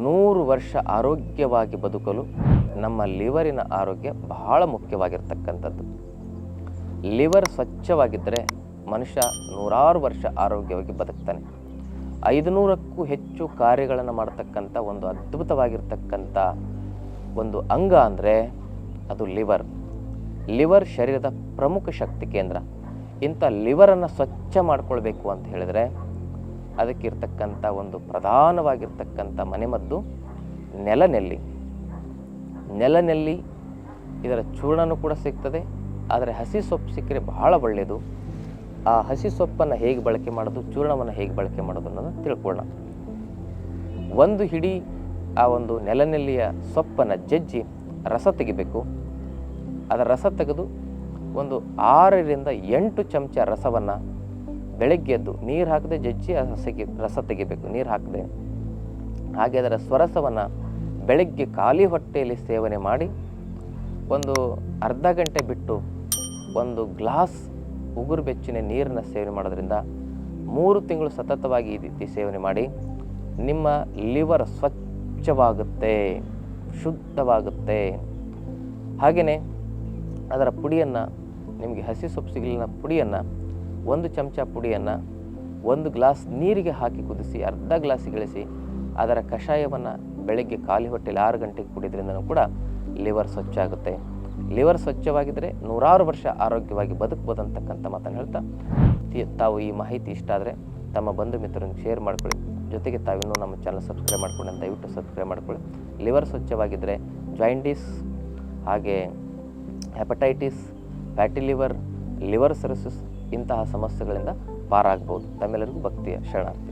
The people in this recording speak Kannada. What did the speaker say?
ನೂರು ವರ್ಷ ಆರೋಗ್ಯವಾಗಿ ಬದುಕಲು ನಮ್ಮ ಲಿವರಿನ ಆರೋಗ್ಯ ಬಹಳ ಮುಖ್ಯವಾಗಿರ್ತಕ್ಕಂಥದ್ದು. ಲಿವರ್ ಸ್ವಚ್ಛವಾಗಿದ್ದರೆ ಮನುಷ್ಯ ನೂರಾರು ವರ್ಷ ಆರೋಗ್ಯವಾಗಿ ಬದುಕ್ತಾನೆ. ಐದುನೂರಕ್ಕೂ ಹೆಚ್ಚು ಕಾರ್ಯಗಳನ್ನು ಮಾಡ್ತಕ್ಕಂಥ ಒಂದು ಅದ್ಭುತವಾಗಿರ್ತಕ್ಕಂಥ ಒಂದು ಅಂಗ ಅಂದರೆ ಅದು ಲಿವರ್. ಲಿವರ್ ಶರೀರದ ಪ್ರಮುಖ ಶಕ್ತಿ ಕೇಂದ್ರ. ಇಂಥ ಲಿವರನ್ನು ಸ್ವಚ್ಛ ಮಾಡಿಕೊಳ್ಬೇಕು ಅಂತ ಹೇಳಿದರೆ ಅದಕ್ಕಿರ್ತಕ್ಕಂಥ ಒಂದು ಪ್ರಧಾನವಾಗಿರ್ತಕ್ಕಂಥ ಮನೆಮದ್ದು ನೆಲನೆಲ್ಲಿ. ನೆಲನೆಲ್ಲಿ ಇದರ ಚೂರ್ಣನೂ ಕೂಡ ಸಿಗ್ತದೆ, ಆದರೆ ಹಸಿ ಸೊಪ್ಪು ಸಿಕ್ಕರೆ ಬಹಳ ಒಳ್ಳೆಯದು. ಆ ಹಸಿ ಸೊಪ್ಪನ್ನು ಹೇಗೆ ಬಳಕೆ ಮಾಡೋದು, ಚೂರ್ಣವನ್ನು ಹೇಗೆ ಬಳಕೆ ಮಾಡೋದು ಅನ್ನೋದನ್ನು ತಿಳ್ಕೊಳ್ಳೋಣ. ಒಂದು ಹಿಡಿ ಆ ಒಂದು ನೆಲನೆಲ್ಲಿಯ ಸೊಪ್ಪನ್ನು ಜಜ್ಜಿ ರಸ ತೆಗಿಬೇಕು. ಅದರ ರಸ ತೆಗೆದು ಒಂದು ಆರರಿಂದ ಎಂಟು ಚಮಚ ರಸವನ್ನು ಬೆಳಗ್ಗೆ ಎದ್ದು ನೀರು ಹಾಕದೆ ಜಜ್ಜಿ ಆ ರಸ ತೆಗಿಬೇಕು, ನೀರು ಹಾಕದೆ. ಹಾಗೆ ಅದರ ಸ್ವರಸವನ್ನು ಬೆಳಗ್ಗೆ ಖಾಲಿ ಹೊಟ್ಟೆಯಲ್ಲಿ ಸೇವನೆ ಮಾಡಿ ಒಂದು ಅರ್ಧ ಗಂಟೆ ಬಿಟ್ಟು ಒಂದು ಗ್ಲಾಸ್ ಉಗುರು ಬೆಚ್ಚಿನ ನೀರನ್ನು ಸೇವನೆ ಮಾಡೋದ್ರಿಂದ ಮೂರು ತಿಂಗಳು ಸತತವಾಗಿ ಈ ರೀತಿ ಸೇವನೆ ಮಾಡಿ ನಿಮ್ಮ ಲಿವರ್ ಸ್ವಚ್ಛವಾಗುತ್ತೆ, ಶುದ್ಧವಾಗುತ್ತೆ. ಹಾಗೆಯೇ ಅದರ ಪುಡಿಯನ್ನು, ನಿಮಗೆ ಹಸಿ ಸೊಪ್ಪು ಸಿಗಲಿನ ಪುಡಿಯನ್ನು ಒಂದು ಚಮಚ ಪುಡಿಯನ್ನು ಒಂದು ಗ್ಲಾಸ್ ನೀರಿಗೆ ಹಾಕಿ ಕುದಿಸಿ, ಅರ್ಧ ಗ್ಲಾಸ್ ಇಳಿಸಿ ಅದರ ಕಷಾಯವನ್ನು ಬೆಳಗ್ಗೆ ಖಾಲಿ ಹೊಟ್ಟೆಲಿ ಆರು ಗಂಟೆಗೆ ಕುಡಿದ್ರಿಂದನೂ ಕೂಡ ಲಿವರ್ ಸ್ವಚ್ಛ ಆಗುತ್ತೆ ಲಿವರ್ ಸ್ವಚ್ಛವಾಗಿದ್ದರೆ ನೂರಾರು ವರ್ಷ ಆರೋಗ್ಯವಾಗಿ ಬದುಕ್ಬೋದಂತಕ್ಕಂಥ ಮಾತನ್ನು ಹೇಳ್ತಾ ತಾವು ಈ ಮಾಹಿತಿ ಇಷ್ಟ ಆದರೆ ತಮ್ಮ ಬಂಧು ಮಿತ್ರರನ್ನು ಶೇರ್ ಮಾಡ್ಕೊಳ್ಳಿ. ಜೊತೆಗೆ ತಾವಿನ್ನೂ ನಮ್ಮ ಚಾನಲ್ ಸಬ್ಸ್ಕ್ರೈಬ್ ಮಾಡ್ಕೊಳ್ಳಿ ದಯವಿಟ್ಟು ಸಬ್ಸ್ಕ್ರೈಬ್ ಮಾಡ್ಕೊಳ್ಳಿ. ಲಿವರ್ ಸ್ವಚ್ಛವಾಗಿದ್ದರೆ ಜಾಯಿಂಡೀಸ್ ಹಾಗೆ hepatitis fatty liver liver cirrhosis ಇಂತಹ ಸಮಸ್ಯೆಗಳಿಂದ ಪಾರಾಗ್ಬೋದು ತಮ್ಮೆಲ್ಲರಿಗೂ ಭಕ್ತಿಯ ಶರಣಾರ್ಥಿ.